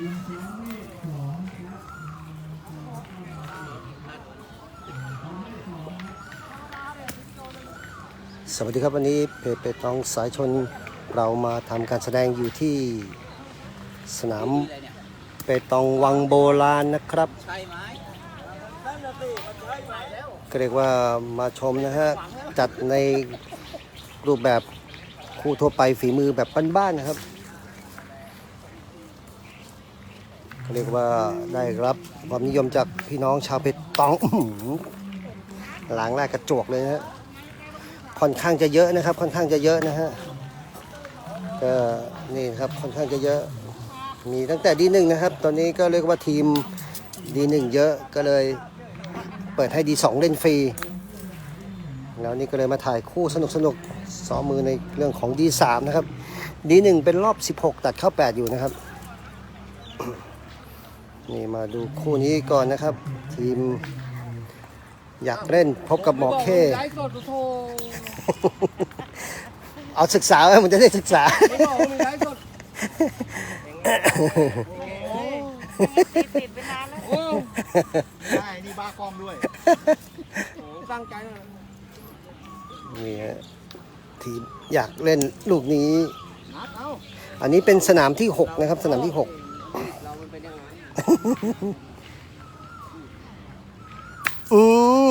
สวัสดีครับวันนี้เพจเปตองสายชนเรามาทำการแสดงอยู่ที่สนามเปตองวังโบราณนะครับก็เรียกว่ามาชมนะฮะ จัดในรูปแบบคู่ทั่วไปฝีมือแบบบ้านๆนะครับก็ เรียกว่าได้รับความนิยมจากพี่น้องชาวเพชรตองอื้อหือหลังแรกกระจวกเลยนะฮะค่อนข้างจะเยอะนะครับ ค่อนข้างจะเยอะนะฮะก็นี่ครับค่อนข้างจะเยอะ มีตั้งแต่ดีหนึ่งนะครับ ตอนนี้ก็เรียกว่าทีมดีหนึ่งเยอะก็เลยเปิดให้ดีสองเล่นฟรี แล้วนี่ก็เลยมาถ่ายคู่สนุกสนุกซ้อมมือในเรื่องของดีสามนะครับดีหนึ่งเป็นรอบ 16 ตัดเข้า 8 อยู่นะครับ นี่มาดูคู่นี้ก่อนนะครับ ทีมอยากเล่นพบกับหมอเค ไลฟ์สดโทรเอาศึกษาไว้มันจะได้ศึกษา ไม่บอกว่ามีไลฟ์สดติดติดไปนานแล้วโอ้ใช่ นี่บ้ากล้องด้วยโหตั้งใจเลยนี่ฮะทีมอยากเล่นลูกนี้ นัดเอ้าอันนี้เป็นสนามที่ 6 นะครับ สนามที่ 6 เรามันเป็นยังไง อื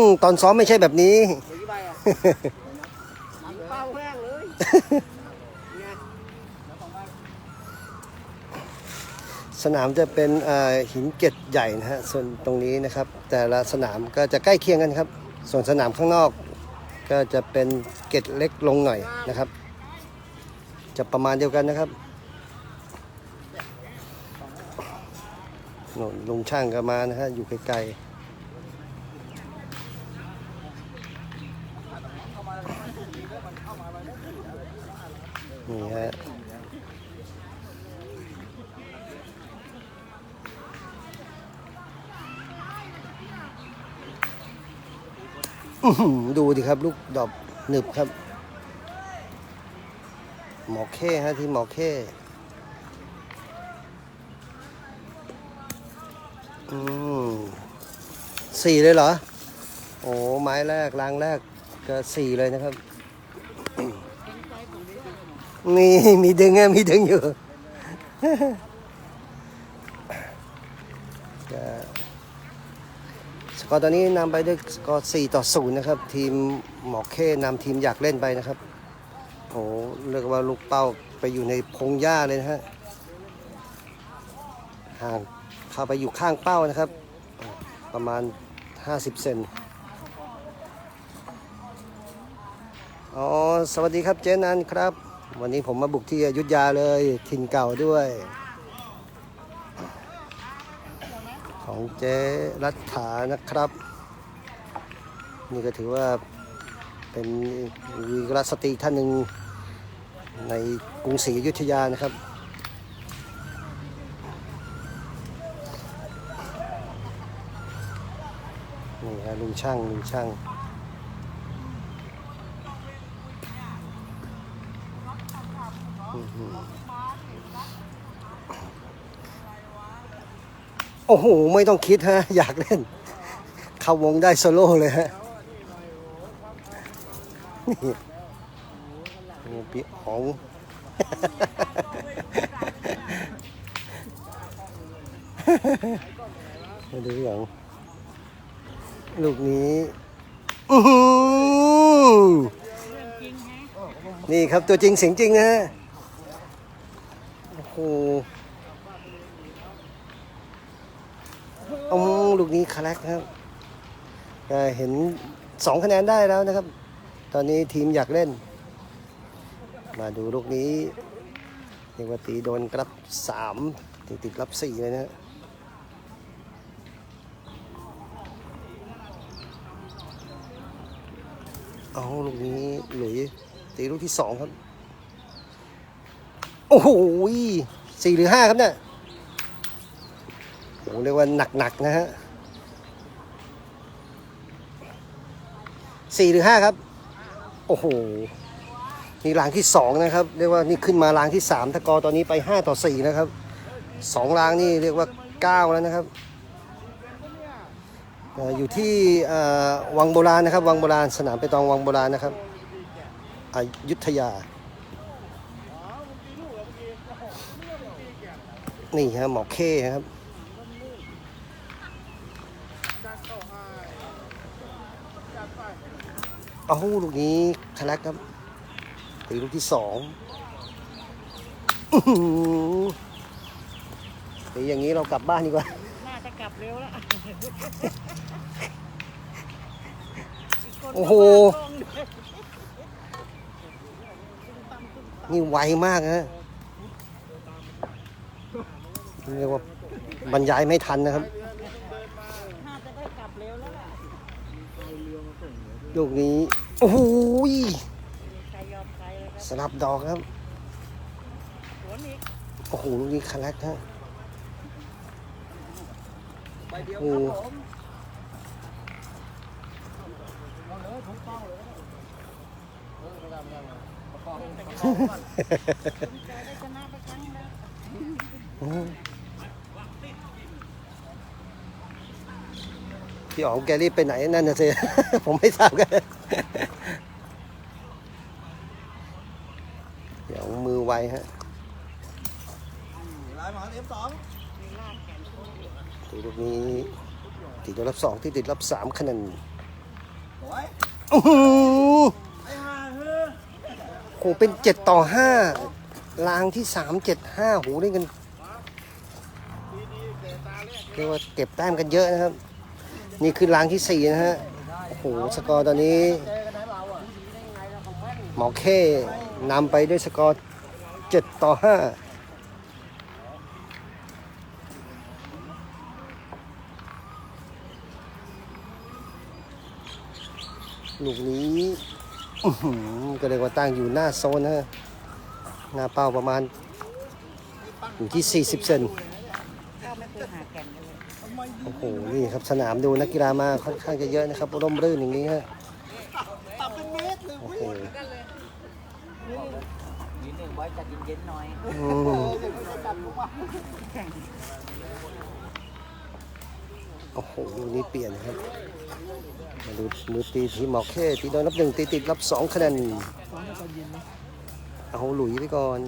มตอนซ้อมไม่ใช่แบบนี้ เดี๋ยวกี่ใบอะหลังเป้าแห้งเลยเนี่ยสนามจะเป็นเอ่อหินเกล็ดใหญ่นะฮะส่วนตรงนี้นะครับ แต่ละสนามก็จะใกล้เคียงกันครับ ส่วนสนามข้างนอก ก็จะเป็นเกล็ดเล็กลงหน่อยนะครับ จะประมาณเดียวกันนะครับ นนลุงช่างก็มานะฮะ อยู่ไกลๆ นี่ฮะดูดิครับ ลูกดอกหนึบครับ หมอเข้ฮะที่หมอเข้ อืมสี่เลยเหรอ โอ้ไม้แรกรางแรกก็สี่เลยนะครับนี่มีดึงอะมีดึงอยู่ก็สกอร์ตอนนี้นำไปด้วยสกอร์4ต่อ0นะครับ ทีมหมอเข้นำทีมอยากเล่นไปนะครับโอ้เรียกว่าลูกเป้าไปอยู่ในพงหญ้าเลยนะฮะห่าง เข้าไปอยู่ข้างเป้านะครับ ประมาณ 50 เซนอ๋อ สวัสดีครับเจนันครับ วันนี้ผมมาบุกที่อยุธยาเลยถิ่นเก่าด้วย ของเจ๊รัฐานะครับ นี่ก็ถือว่าเป็นวีรสตรีท่านหนึ่งในกรุงศรีอยุธยานะครับ นะลุงช่างลุงช่างโอ้โห ไม่ต้องคิดฮะ อยากเล่น เข้าวงได้โซโล่เลยฮะ นี่นี่พี่อ๋องมาดูอย่าง ลูกนี้อื้หือนี่ครับตัวจริงเสียงจริงนะฮะโอ้โหอมลูกนี้คาแรกครับเห็นสองคะแนนได้แล้วนะครับ ตอนนี้ทีมอยากเล่น มาดูลูกนี้เรียกว่าตีโดนกรับสามติดติดรับสี่เลยนะฮะ เอาลูกนี้หลุยตีลูกที่สองครับ โอ้โหสี่หรือห้าครับเนี่ยโอ้เรียกว่าหนักๆนะฮะสี่หรือห้าครับ โอ้โหนี่รางที่สองนะครับเรียกว่านี่ขึ้นมารางที่สามตะกอตอนนี้ไปห้าต่อสี่นะครับสองรางนี่เรียกว่าเก้าแล้วนะครับ อยู่ที่วังโบราณนะครับ วังโบราณสนามไปตองวังโบราณนะครับอยุธยา นี่ฮะหมอเข้ครับเอาลูกนี้ทะลักครับตีลูกที่สองตีอย่างนี้เรากลับบ้านดีกว่า เร็วแล้วกคนโอ้โห ก็มาตรงเลยนี่ไวมากฮะเรียกว่าบรรยายไม่ทันนะครับ น่าจะได้กลับเร็วแล้วล่ะลูกนี้ โอ้โหยใครยอมใครเลยครับสลับดอกครับ สวนอีก โอ้โห ลูกนี้คลักฮะใบเดียว โอ้ครับโหผมเอาเลยถูกต้องเลยเออไม่ได้ไม่ได้ไม่ได้ประกอบประกอบก่อนใจได้ชนะไปครั้งแล้วอืมพี่อ๋องแกรีบไปไหนนั่นน่ะสิผมไม่ทราบกันเดี๋ยวมือไวฮะลายหมาเอฟสอง มีลากแขนโค้งอีก ตีลูกนี้ติดตัวรับสองที่ติดรับสามคะแนนสวยอื้อหือไอ้ห่าเฮ้อโหเป็นเจ็ดต่อห้าลางที่สามเจ็ดห้าโหได้กันเรียกว่าเก็บแต้มกันเยอะนะครับ นี่คือลางที่สี่นะฮะโอ้โหสกอร์ตอนนี้เจอกันไหนเราอะหมอเข้นำไปด้วยสกอร์เจ็ดต่อห้า ลูกนี้ก็เรียกว่าตั้งอยู่หน้าโซนนะฮะหน้าเป้าประมาณอยู่ที่ 40 เซนก็ไม่เคยหาแก่นโอ้โห นี่ครับสนามดูนักกีฬามาค่อนข้างจะเยอะนะครับร่มรื่นอย่างนี้ฮะนเมตรเลยโอ้โหนิดหนึ่งไว้จัดเย็นๆหน่อย โอ้โหลูกนี้เปลี่ยนครับมาดูมือตีทีมหมอเข้ตีโดนรับหนึ่งตีติดรับสองคะแนนเอาหลุยไปก่อน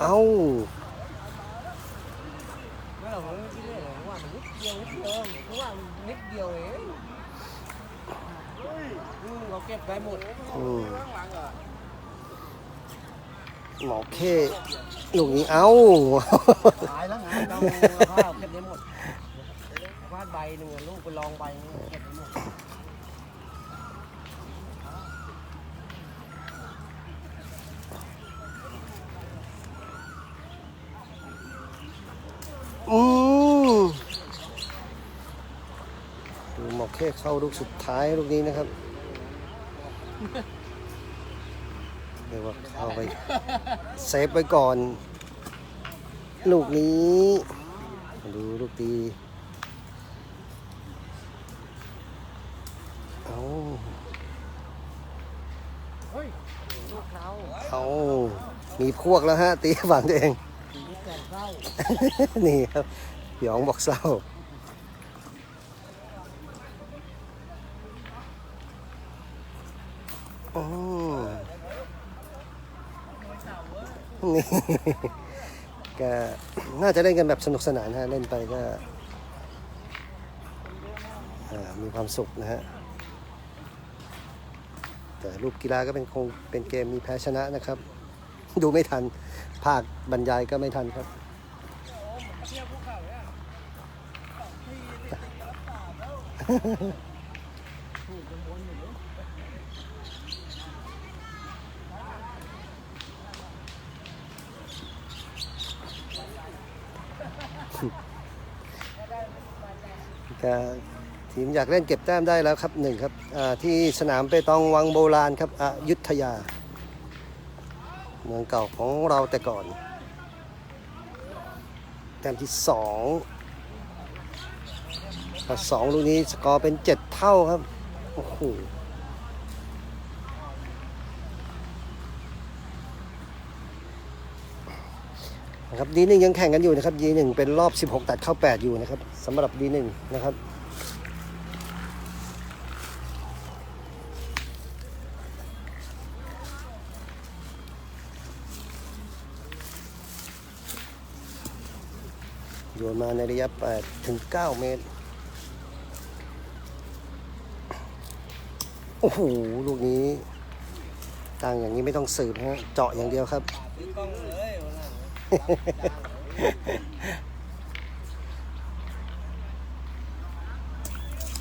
เอาไม่หรอกผมไม่คิดเลยว่ามันนิดเดียวนิดเดียวเพราะว่ามันนิดเดียวเองอืมเราเก็บไว้หมดอืม หมอเข้ลูกนี้เอาตายแล้วไงเราข้าวเก็บได้หมดวาดใบหนึ่งอะลูกไปลองใบหนึ่งเก็บได้หมดอืมดูหมอเข้เข้าลูกสุดท้ายลูกนี้นะครับ เรียกว่าเข้าไปเซฟไว้ก่อน ลูกนี้ ดูลูกตีเอาเฮ้ยลูกเขาเอามีพวกแล้วฮะ ตีฝั่งตัวเองลูกแก่นเข้านี่ครับพี่อ๋องบอกเศร้าอืม นี่ก็น่าจะเล่นกันแบบสนุกสนานฮะเล่นไปก็มีความสุขนะฮะแต่รูปกีฬาก็เป็นคงเป็นเกมมีแพ้ชนะนะครับ ดูไม่ทันภาคบรรยายก็ไม่ทันครับ ก็ทีมอยากเล่นเก็บแต้มได้แล้วครับหนึ่งครับที่สนามเปตองวังโบราณครับอยุธยา เมืองเก่าของเราแต่ก่อน แต้มที่สองสองลูกนี้สกอร์เป็นเจ็ดเท่าครับโอ้โห นะครับดีหนึ่งยังแข่งกันอยู่นะครับดีหนึ่งเป็นรอบ 16 ตัดเข้า 8 อยู่นะครับสำหรับดีหนึ่งนะครับโยนมาในระยะ8ถึง 9 เมตร โอ้โห ลูกนี้ตั้งอย่างนี้ไม่ต้องสืบฮะ เจาะอย่างเดียวครับ หลัง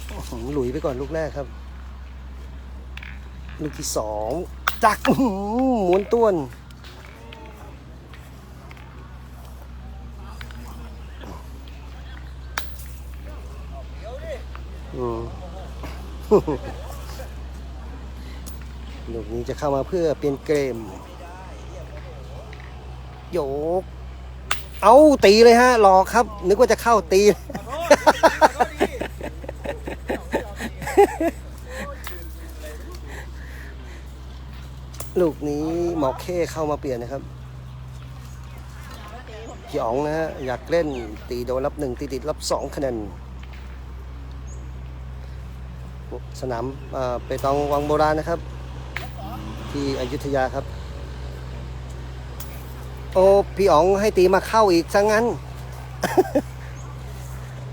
อื้อหือหลุยไปก่อนลูกแรกครับ ลูกที่สองจักหม้วนต้วนลูกนี้จะเข้ามาเพื่อเปลี่ยนเกม โยก เอาตีเลยฮะหลอกครับ นึกว่าจะเข้าตี ลูกนี้หมอเข้เข้ามาเปลี่ยนนะครับพี่อ๋องนะฮะอยากเล่นตีโดนรับหนึ่งตีติดรับสองคะแนนสนามเอ่อเปตองวังโบราณนะครับ ที่อยุธยาครับ โอ้พี่อ๋องให้ตีมาเข้าอีกซะงั้น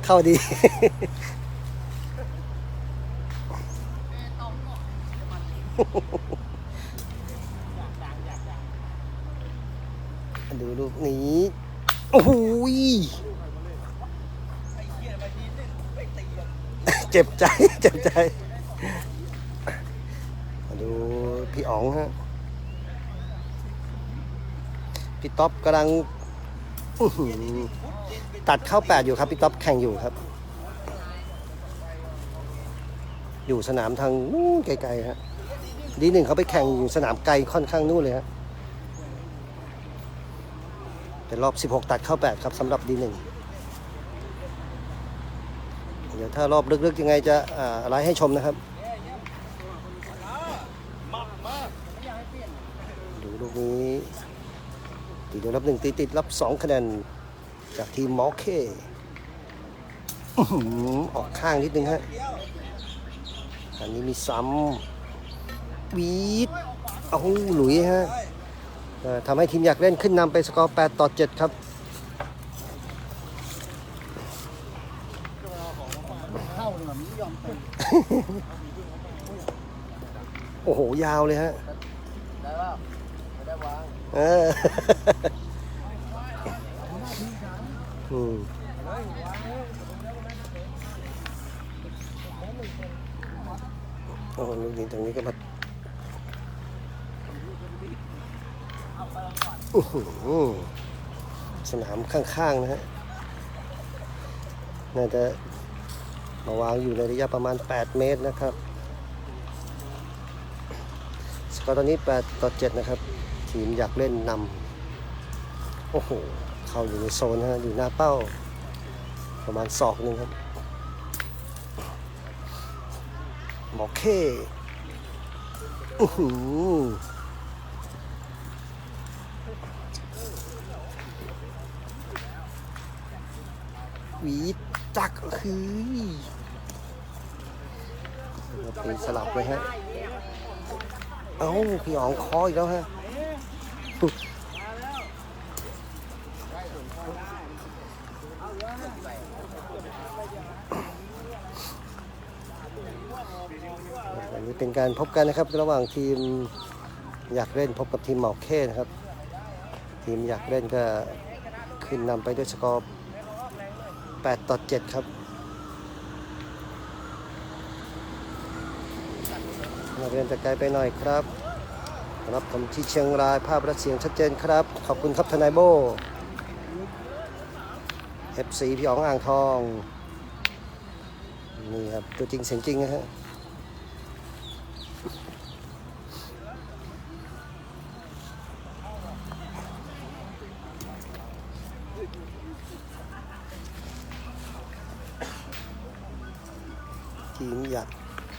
เข้าดีดูลูกนี้โอ้โหยเจ็บใจ เจ็บใจ มาดูพี่อ๋องฮะ พี่ต๊อปกำลังตัดเข้าแปดอยู่ครับพี่ต๊อปแข่งอยู่ครับ อยู่สนามทางนู้นไกลๆฮะดีหนึ่งเขาไปแข่งอยู่สนามไกลค่อนข้างนู่นเลยฮะเป็นรอบ 16 ตัดเข้า 8 ครับสำหรับดีหนึ่งเดี๋ยวถ้ารอบลึกๆยังไงจะอ่าอะไรให้ชมนะครับ ดูลูกนี้ ตีโดนรับหนึ่งตีติดรับสองคะแนนจากทีมมอเคออกข้างนิดนึงฮะ อันนี้มีซ้ำวีดเอาหลุยฮะทำให้ทีมอยากเล่นขึ้นนำไปสกอร์ 8 ต่อ 7 ครับเข้าเนี่ยมันไม่ยอมตีโอ้โห ยาวเลยฮะ ได้ป่ะไม่ได้วาง เอออืมโอ้โหลูกนี้ตรงนี้ก็มาสนามข้างๆนะฮะ น่าจะมาวางอยู่ในระยะประมาณ 8 เมตรนะครับ สกอร์ตอนนี้ 8 ต่อ 7 นะครับ ทีมอยากเล่นนำโอ้โห เข้าอยู่ในโซนฮะอยู่หน้าเป้า ประมาณศอกหนึ่งครับหมอเคอื้อหือวีจักคือตีสลับเลยฮะ เอ้า พี่อ๋องคออีกแล้วฮะ อันนี้เป็น การพบกันนะครับ ระหว่างทีมอยากเล่นพบกับทีมหมอกเข้นะครับ ทีมอยากเล่นก็ขึ้นนำไปด้วยสกอร์ 8 ต่อ 7 ครับนักเรียนจะไกลไปหน่อยครับรับผมที่เชียงรายภาพและเสียงชัดเจนครับ ขอบคุณครับทนายโบ FC พี่อ๋องอ่างทอง นี่ครับ ตัวจริงเสียงจริงนะฮะ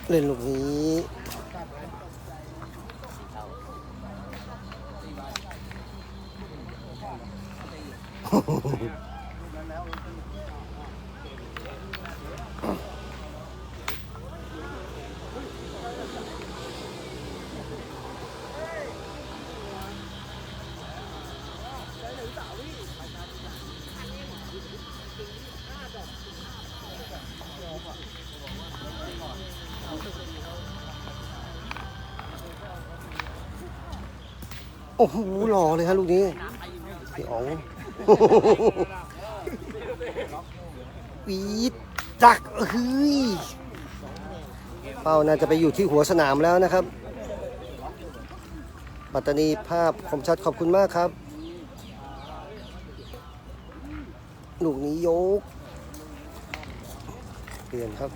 เล่นลูกนี้โอ้ โอ้โหหล่อเลยครับลูกนี้พี่อ๋องวีดักเฮ้ยเป้าน่าจะไปอยู่ที่หัวสนามแล้วนะครับ ปัตตานีภาพคมชัดขอบคุณมากครับลูกนี้ยก เปลี่ยนครับ